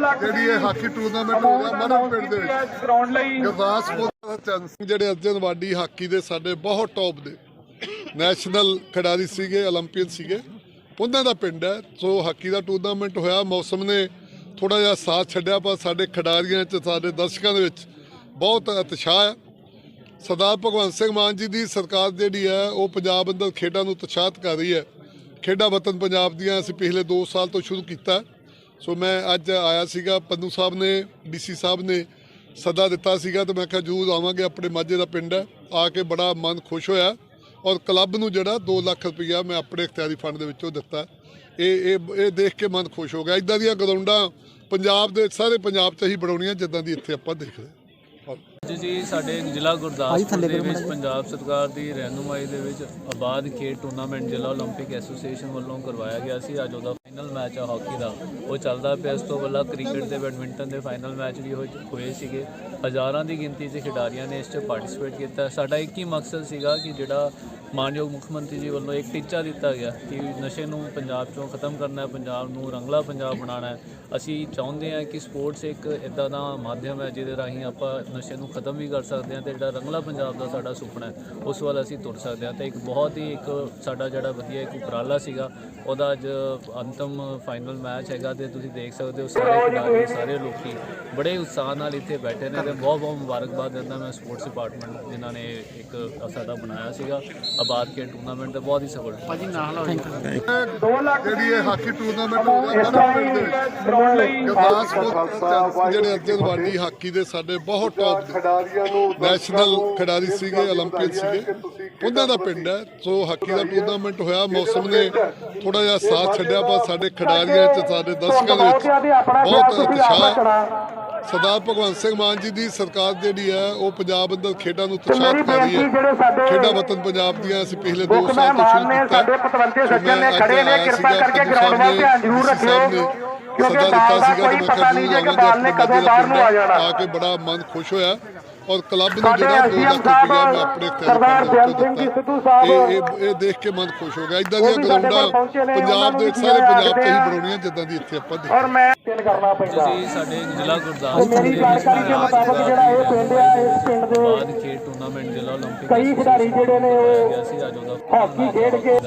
ਜਿਹੜੀ ਇਹ hockey tournament ਹੋ ਰਿਹਾ ਮਰਨ ਪਿੰਡ ਦੇ ਵਿੱਚ ਗਰਾਊਂਡ ਲਈ ਗੁਰਦਾਸਪੁਰ ਦਾ ਚੰਦ ਸਿੰਘ ਜਿਹੜੇ ਅਰਜਨ ਵਾਡੀ ਹਾਕੀ ਦੇ ਸਾਡੇ ਬਹੁਤ ਟੌਪ ਦੇ ਨੈਸ਼ਨਲ ਖਿਡਾਰੀ ਸੀਗੇ 올림픽 ਸੀਗੇ ਉਹਨਾਂ ਦਾ ਪਿੰਡ ਹੈ ਸੋ ਹਾਕੀ ਦਾ ਟੂਰਨਾਮੈਂਟ ਹੋਇਆ ਮੌਸਮ ਨੇ ਥੋੜਾ ਜਿਹਾ ਸਾਥ ਛੱਡਿਆ ਪਰ ਸਾਡੇ ਖਿਡਾਰੀਆਂ 'ਚ ਸਾਡੇ ਦਰਸ਼ਕਾਂ ਦੇ ਵਿੱਚ ਬਹੁਤ ਉਤਸ਼ਾਹ ਹੈ ਸਰਦਾਰ ਭਗਵੰਤ ਸਿੰਘ ਮਾਨ ਜੀ ਦੀ ਸਰਕਾਰ ਜਿਹੜੀ ਹੈ ਉਹ ਪੰਜਾਬ ਅੰਦਰ ਖੇਡਾਂ ਨੂੰ ਉਤਸ਼ਾਹਿਤ ਕਰ ਰਹੀ ਹੈ ਖੇਡਾਂ ਵਤਨ ਪੰਜਾਬ ਦੀਆਂ ਅਸੀਂ ਪਿਛਲੇ 2 ਸਾਲ ਤੋਂ ਸ਼ੁਰੂ ਕੀਤਾ ਹੈ। ਸੋ ਮੈਂ ਅੱਜ ਆਇਆ ਸੀਗਾ ਪੰਨੂ ਸਾਹਿਬ ਨੇ ਡੀਸੀ ਸਾਹਿਬ ਨੇ ਸੱਦਾ ਦਿੱਤਾ ਸੀਗਾ ਤੇ ਮੈਂ ਕਿਹਾ ਜਰੂਰ ਆਵਾਂਗੇ ਆਪਣੇ ਮਾਝੇ ਦਾ ਪਿੰਡ ਹੈ ਆ ਕੇ ਬੜਾ ਮਨ ਖੁਸ਼ ਹੋਇਆ ਔਰ ਕਲੱਬ ਨੂੰ ਜਿਹੜਾ 2 ਲੱਖ ਰੁਪਈਆ ਮੈਂ ਆਪਣੇ ਇਖਤਿਆਰੀ ਫੰਡ ਦੇ ਵਿੱਚੋਂ ਦਿੱਤਾ ਇਹ ਇਹ ਇਹ ਦੇਖ ਕੇ ਮਨ ਖੁਸ਼ ਹੋ ਗਿਆ ਇਦਾਂ ਦੀਆਂ ਗਰਾਊਂਡਾਂ ਪੰਜਾਬ ਦੇ ਸਾਰੇ ਪੰਜਾਬ 'ਚ ਹੀ ਬਣਾਉਣੀਆਂ ਜਿੱਦਾਂ ਦੀ ਇੱਥੇ ਆਪਾਂ ਦੇਖ ਰਹੇ ਹਾਂ ਅੱਜ ਜੀ ਸਾਡੇ ਜ਼ਿਲ੍ਹਾ ਗੁਰਦਾਸਪੁਰ ਦੇ ਵਿੱਚ ਪੰਜਾਬ ਸਰਕਾਰ ਦੀ ਰਹਿਨੁਮਾਈ ਦੇ ਵਿੱਚ ਆਬਾਦ ਖੇਡ ਟੂਰਨਾਮੈਂਟ ਜ਼ਿਲ੍ਹਾ 올림픽 ਐਸੋਸੀਏਸ਼ਨ ਵੱਲੋਂ ਕਰਵਾਇਆ ਗਿਆ ਸੀ ਅੱਜ ਉਹਦਾ ਫਾਈਨਲ ਮੈਚ ਆ ਹਾਕੀ ਦਾ। ਉਹ ਚੱਲਦਾ ਪਿਆ ਇਸ ਤੋਂ ਪਹਿਲਾਂ ਕ੍ਰਿਕਟ ਤੇ ਬੈਡਮਿੰਟਨ ਦੇ ਫਾਈਨਲ ਮੈਚ ਵੀ ਹੋਏ ਸੀਗੇ। ਹਜ਼ਾਰਾਂ ਦੀ ਗਿਣਤੀ 'ਚ ਖਿਡਾਰੀਆਂ ਨੇ ਇਸ 'ਚ ਪਾਰਟਿਸਿਪੇਟ ਕੀਤਾ। ਸਾਡਾ ਇੱਕ ਹੀ ਮਕਸਦ ਸੀਗਾ ਕਿ ਜਿਹੜਾ ਮਾਨਯੋਗ ਮੁੱਖ ਮੰਤਰੀ ਜੀ ਵੱਲੋਂ ਇੱਕ ਟੀਚਾ ਦਿੱਤਾ ਗਿਆ ਕਿ ਨਸ਼ੇ ਨੂੰ ਪੰਜਾਬ ਚੋਂ ਖਤਮ ਕਰਨਾ ਹੈ, ਪੰਜਾਬ ਨੂੰ ਰੰਗਲਾ ਪੰਜਾਬ ਬਣਾਉਣਾ ਹੈ। ਅਸੀਂ ਚਾਹੁੰਦੇ ਹਾਂ ਕਿ ਸਪੋਰਟਸ ਇੱਕ ਇਦਾਂ ਦਾ ਮਾਧਿਅਮ ਹੈ ਜਿਹਦੇ ਰਾਹੀਂ ਆਪਾਂ ਨਸ਼ੇ ਨੂੰ ਖਤਮ ਵੀ ਕਰ ਸਕਦੇ ਹਾਂ ਤੇ ਜਿਹੜਾ ਰੰਗਲਾ ਪੰਜਾਬ ਦਾ ਸਾਡਾ ਸੁਪਨਾ ਹੈ, ਉਸ ਵੱਲ ਅਸੀਂ ਤੁਰ ਸਕਦੇ ਹਾਂ। ਤੇ ਇੱਕ ਬਹੁਤ ਹੀ ਇੱਕ ਸਾਡਾ ਜਿਹੜਾ ਵਧੀਆ ਇੱਕ ਉਪਰਾਲਾ ਸੀਗਾ, ਉਹਦਾ ਅੱਜ ਅੰਤ ਅੰਤਮ ਫਾਈਨਲ ਮੈਚ ਹੈਗਾ ਤੇ ਤੁਸੀਂ ਦੇਖ ਸਕਦੇ ਹੋ ਸਾਰੇ ਖਿਡਾਰੀ ਸਾਰੇ ਲੋਕੀ ਬੜੇ ਉਤਸ਼ਾਹ ਨਾਲ ਇੱਥੇ ਬੈਠੇ ਨੇ ਤੇ ਬਹੁਤ ਬਹੁਤ ਮੁਬਾਰਕਬਾਦ ਦਿੰਦਾ ਮੈਂ ਸਪੋਰਟਸ ਡਿਪਾਰਟਮੈਂਟ ਜਿਨ੍ਹਾਂ ਨੇ ਇੱਕ ਸਾਡਾ ਬਣਾਇਆ ਸੀਗਾ ਆਬਾਦ ਕੇ ਟੂਰਨਾਮੈਂਟ ਤੇ ਬਹੁਤ ਹੀ ਸਫਲ ਜਿਹੜੀ ਇਹ ਹਾਕੀ ਟੂਰਨਾਮੈਂਟ ਹੋ ਰਿਹਾ ਮਰਨ ਪਿੰਡ ਦੇ ਵਿੱਚ ਗਰਾਊਂਡ ਲਈ ਗੁਰਦਾਸਪੁਰ ਦਾ ਚੰਦ ਸਿੰਘ ਜਿਹੜੇ ਅਰਜਨ ਵਾਡੀ ਹਾਕੀ ਦੇ ਸਾਡੇ ਬਹੁਤ ਟੌਪ ਦੇ ਖਿਡਾਰੀਆਂ ਨੂੰ ਨੈਸ਼ਨਲ ਖਿਡਾਰੀ ਸੀਗੇ 올림픽 ਸੀਗੇ ਉਹਨਾਂ ਦਾ ਪਿੰਡ ਹੈ ਸੋ ਹਾਕੀ ਦਾ ਟੂਰਨਾਮੈਂਟ ਹੋਇਆ ਮੌਸਮ ਨੇ ਥੋੜਾ ਜਿਹਾ ਸਾਥ ਛੱਡਿਆ ਪਰ ਸਾਡੇ ਖਿਡਾਰੀਆਂ 'ਚ ਸਾਡੇ ਦਰਸ਼ਕਾਂ ਦੇ ਵਿੱਚ ਬਹੁਤ ਉਤਸ਼ਾਹ ਸਰਦਾਰ ਭਗਵੰਤ ਸਿੰਘ ਮਾਨ ਜੀ ਦੀ ਸਰਕਾਰ ਜਿਹੜੀ ਹੈ ਉਹ ਪੰਜਾਬ ਅੰਦਰ ਖੇਡਾਂ ਨੂੰ ਉਤਸ਼ਾਹਿਤ ਕਰ ਰਹੀ ਹੈ। ਖੇਡਾਂ ਵਤਨ ਪੰਜਾਬ ਦੀਆਂ ਅਸੀਂ ਪਿਛਲੇ 2 ਸਾਲ ਤੋਂ ਸ਼ੁਰੂ ਕੀਤਾ। ਸਾਡੇ ਪਤਵੰਤੇ ਸੱਜਣ ਨੇ ਖੜੇ ਨੇ ਕਿਰਪਾ ਕਰਕੇ ਗਰਾਊਂਡ ਵੱਲ ਧਿਆਨ ਜ਼ਰੂਰ ਰੱਖਿਓ ਕਿਉਂਕਿ ਬਾਲ ਦਾ ਕੋਈ ਪਤਾ ਨਹੀਂ ਜੇ ਕਿ ਬਾਲ ਨੇ ਕਦੋਂ ਬਾਹਰ ਨੂੰ ਆ ਜਾਣਾ। ਆ ਕੇ ਬੜਾ ਮਨ ਖੁਸ਼ ਹੋਇਆ। ਔਰ ਕਲੱਬ ਨੂੰ ਜਿਹੜਾ 2 SDM ਲੱਖ ਰੁਪਇਆ ਮੈਂ ਆਪਣੇ ਸਰਦਾਰ ਸਿੰਘ ਜੀ। ਸਿੱਧੂ ਸਾਹਿਬ, ਇਹ ਦੇਖ ਕੇ ਮਨ ਖੁਸ਼ ਹੋ ਗਿਆ ਇਦਾਂ ਦੀਆਂ ਗਰਾਊਂਡਾਂ ਪੰਜਾਬ ਦੇ ਸਾਰੇ ਪੰਜਾਬ 'ਚ ਹੀ। ਬਣਾਉਣੀਆਂ ਜਿੱਦਾਂ ਦੀ ਇੱਥੇ ਆਪਾਂ ਦੇਖ ਔਰ ਮੈਂ ਤਿੰਨ ਕਰਨਾ ਪੈਂਦਾ। ਜੀ ਸਾਡੇ ਜ਼ਿਲ੍ਹਾ ਗੁਰਦਾਸਪੁਰ ਦੇ ਜਾਣਕਾਰੀ ਦੇ ਮੁਤਾਬਕ ਜਿਹੜਾ ਇਹ ਪਿੰਡ ਆ ਇਸ ਪਿੰਡ ਦੇ ਖੇਡ ਟੂਰਨਾਮੈਂਟ ਜ਼ਿਲ੍ਹਾ ਓਲੰਪਿਕ ਕਈ ਖਿਡਾਰੀ ਜਿਹੜੇ ਨੇ ਉਹ ਸੀ ਅੱਜ ਉਹਦਾ ਹਾਕੀ ਖੇਡ ਕੇ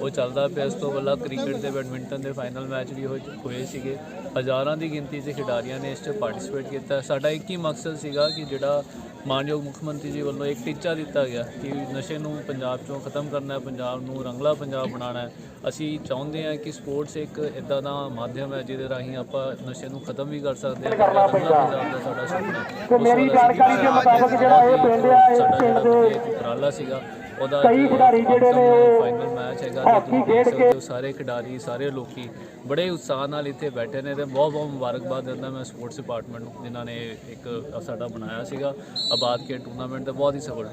ਉਹ ਚੱਲਦਾ ਪਿਆ ਇਸ ਤੋਂ ਪਹਿਲਾਂ ਕ੍ਰਿਕਟ ਤੇ ਬੈਡਮਿੰਟਨ ਦੇ ਫਾਈਨਲ ਮੈਚ ਵੀ ਹੋਏ ਸੀਗੇ। ਹਜ਼ਾਰਾਂ ਦੀ ਗਿਣਤੀ 'ਚ ਖਿਡਾਰੀਆਂ ਨੇ ਇਸ 'ਚ ਪਾਰਟਿਸਿਪੇਟ ਕੀਤਾ। ਸਾਡਾ ਇੱਕ ਹੀ ਮਕਸਦ ਸੀਗਾ ਕਿ ਜਿਹੜਾ ਮਾਨਯੋਗ ਮੁੱਖ ਮੰਤਰੀ ਜੀ ਵੱਲੋਂ ਇੱਕ ਟੀਚਾ ਦਿੱਤਾ ਗਿਆ ਕਿ ਨਸ਼ੇ ਨੂੰ ਪੰਜਾਬ ਚੋਂ ਖਤਮ ਕਰਨਾ ਹੈ ਪੰਜਾਬ ਨੂੰ ਰੰਗਲਾ ਪੰਜਾਬ ਬਣਾਉਣਾ ਹੈ। ਅਸੀਂ ਚਾਹੁੰਦੇ ਹਾਂ ਕਿ ਸਪੋਰਟਸ ਇੱਕ ਇਦਾਂ ਦਾ ਮਾਧਿਅਮ ਹੈ ਜਿਹਦੇ ਰਾਹੀਂ ਆਪਾਂ ਨਸ਼ੇ ਨੂੰ ਖਤਮ ਵੀ ਕਰ ਸਕਦੇ ਹਾਂ ਰੰਗਲਾ ਪੰਜਾਬ ਦਾ ਸਾਡਾ ਸੁਪਨਾ ਹੈ। ਮੇਰੀ ਜਾਣਕਾਰੀ ਦੇ ਮੁਤਾਬਕ ਜਿਹੜਾ ਇਹ ਪਿੰਡ ਆ ਸਾਡਾ ਪਿੰਡ ਦੇ ਉਪਰਾਲਾ ਸੀਗਾ ਉਹਦਾ ਕਈ ਖਿਡਾਰੀ ਜਿਹੜੇ ਨੇ ਫਾਈਨਲ ਮੈਚ ਹੈਗਾ ਹਾਕੀ ਖੇਡ ਕੇ ਸਾਰੇ ਖਿਡਾਰੀ ਸਾਰੇ ਲੋਕੀ ਬੜੇ ਉਤਸ਼ਾਹ ਨਾਲ ਇੱਥੇ ਬੈਠੇ ਨੇ ਤੇ ਬਹੁਤ ਬਹੁਤ ਮੁਬਾਰਕਬਾਦ ਦਿੰਦਾ ਮੈਂ ਸਪੋਰਟਸ ਡਿਪਾਰਟਮੈਂਟ ਨੂੰ ਜਿਨ੍ਹਾਂ ਨੇ ਇੱਕ ਸਾਡਾ ਬਣਾਇਆ ਸੀਗਾ ਆਬਾਦ ਕੇ ਟੂਰਨਾਮੈਂਟ ਤੇ ਬਹੁਤ ਹੀ ਸਫਲ